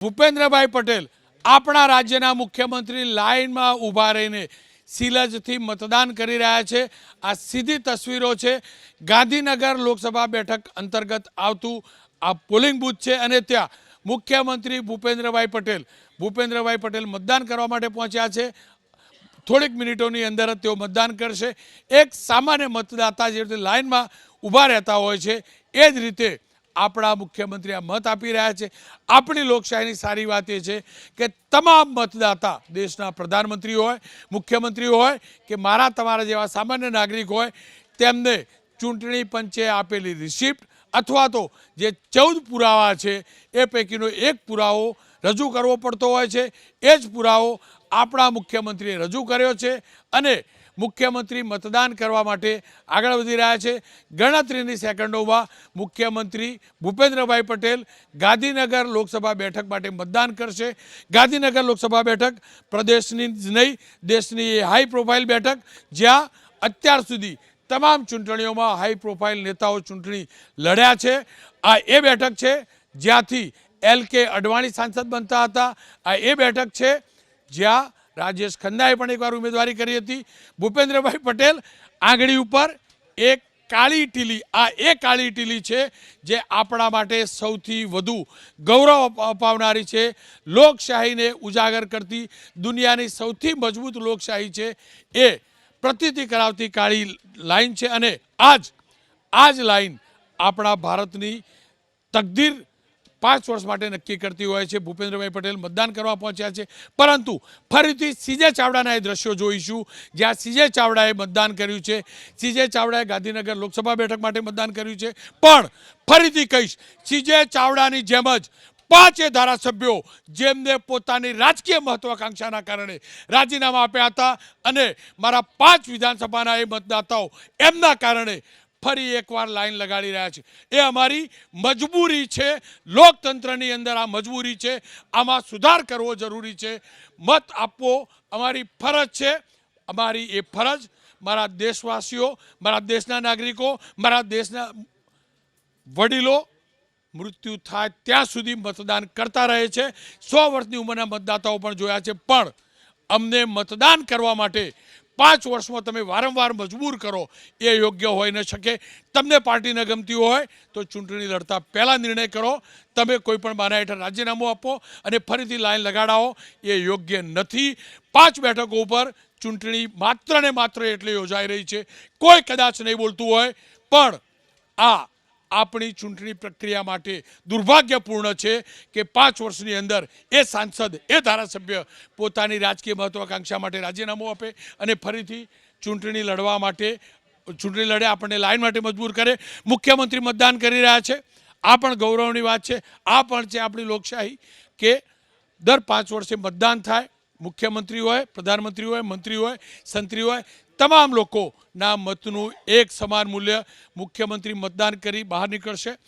ભૂપેન્દ્રભાઈ પટેલ આપણા રાજ્યના મુખ્યમંત્રી લાઇનમાં ઊભા રહીને સિલજથી મતદાન કરી રહ્યા છે. આ સીધી તસવીરો છે. ગાંધીનગર લોકસભા બેઠક અંતર્ગત આવતું આ પોલિંગ બૂથ છે અને ત્યાં મુખ્યમંત્રી ભૂપેન્દ્રભાઈ પટેલ ભૂપેન્દ્રભાઈ પટેલ મતદાન કરવા માટે પહોંચ્યા છે. થોડીક મિનિટોની અંદર જ તેઓ મતદાન કરશે. એક સામાન્ય મતદાતા જે રીતે લાઇનમાં ઊભા રહેતા હોય છે, એ જ રીતે આપણા મુખ્યમંત્રી આ મત આપી રહ્યા છે. આપણી લોકશાહીની સારી વાત એ છે કે તમામ મતદાતા દેશના પ્રધાનમંત્રી હોય, મુખ્યમંત્રી હોય કે મારા તમારા જેવા સામાન્ય નાગરિક હોય, તેમને ચૂંટણી પંચે આપેલી રિસિપ્ટ અથવા તો જે ચૌદ પુરાવા છે, એ પૈકીનો એક પુરાવો રજૂ કરવો પડતો હોય છે. એ જ પુરાવો આપણા મુખ્યમંત્રીએ રજૂ કર્યો છે અને મુખ્યમંત્રી મતદાન કરવા માટે આગળ વધી રહ્યા છે. ગણતરીની સેકન્ડોમાં મુખ્યમંત્રી ભૂપેન્દ્રભાઈ પટેલ ગાંધીનગર લોકસભા બેઠક માટે મતદાન કરશે. ગાંધીનગર લોકસભા બેઠક પ્રદેશની જ નહીં, દેશની એ હાઈ પ્રોફાઇલ બેઠક, જ્યાં અત્યાર સુધી તમામ ચૂંટણીઓમાં હાઈ પ્રોફાઇલ નેતાઓ ચૂંટણી લડ્યા છે. આ એ બેઠક છે જ્યાંથી એલ કે અડવાણી સાંસદ બનતા હતા. આ એ બેઠક છે જ્યાં રાજેશ ખન્નાએ પણ એકવાર ઉમેદવારી કરી હતી. ભૂપેન્દ્રભાઈ પટેલ આંગળી ઉપર એક કાળી ટીલી, આ એ કાળી ટીલી છે જે આપણા માટે સૌથી વધુ ગૌરવ અપ- અપાવનારી છે. લોકશાહીને ઉજાગર કરતી દુનિયાની સૌથી મજબૂત લોકશાહી છે. એ પ્રતીતિ કરાવતી કાળી લાઈન છે અને આજ જ લાઈન આપણા ભારતની તકદીર પાંચ વર્ષ માટે નક્કી કરતી હોય છે. ભૂપેન્દ્રભાઈ પટેલ મતદાન કરવા પહોંચ્યા છે. પરંતુ ફરીથી સીજે ચાવડાના એ દ્રશ્યો જોઈશું. જ્યાં સીજે ચાવડાએ મતદાન કર્યું છે. સીજે ચાવડાએ ગાંધીનગર લોકસભા બેઠક માટે મતદાન કર્યું છે. પણ ફરીથી કહીશ, સીજે ચાવડાની જેમ જ પાંચે ધારાસભ્યો જેમને પોતાની રાજકીય મહત્વાકાંક્ષાના કારણે રાજીનામા આપ્યા હતા અને મારા પાંચ વિધાનસભાના એ મતદાતાઓ એમના કારણે ફરી એકવાર લાઈન લગાડી રહ્યા છે. એ અમારી મજબૂરી છે. લોકતંત્રની અંદર આ મજબૂરી છે. આમાં સુધાર કરવો જરૂરી છે. મત આપવો અમારી ફરજ છે. અમારી એ ફરજ મારા દેશવાસીઓ, મારા દેશના નાગરિકો, મારા દેશના વડીલો મૃત્યુ થાય ત્યાં સુધી મતદાન કરતા રહે છે. સો વર્ષની ઉંમરના મતદાતાઓ પણ જોયા છે. પણ અમને મતદાન કરવા માટે પાંચ વર્ષમાં તમે વારંવાર મજબૂર કરો, એ યોગ્ય હોઈ ન શકે. તમને પાર્ટી ન ગમતી હોય તો ચૂંટણી લડતા પહેલાં નિર્ણય કરો. તમે કોઈ પણ બાના હેઠળ રાજીનામું આપો અને ફરીથી લાઈન લગાડાવો, એ યોગ્ય નથી. પાંચ બેઠકો ઉપર ચૂંટણી માત્ર ને માત્ર એટલે યોજાઈ રહી છે. કોઈ કદાચ નહીં બોલતું હોય, પણ આ આપણી ચૂંટણી પ્રક્રિયા માટે દુર્ભાગ્યપૂર્ણ છે કે પાંચ વર્ષની અંદર એ સાંસદ, એ ધારાસભ્ય પોતાની રાજકીય મહત્વાકાંક્ષા માટે રાજીનામું આપે અને ફરીથી ચૂંટણી લડવા માટે, ચૂંટણી લડે, આપણને લાઈન માટે મજબૂર કરે. મુખ્યમંત્રી મતદાન કરી રહ્યા છે. આ પણ ગૌરવની વાત છે. આ પણ છે આપણી લોકશાહી કે દર પાંચ વર્ષે મતદાન થાય. મુખ્યમંત્રી હોય પ્રધાનમંત્રી હોય મંત્રી હોય સંત્રી હોય તમામ લોકોના મતનું એક સમાન મૂલ્ય મુખ્યમંત્રી મતદાન કરી બહાર નીકળશે.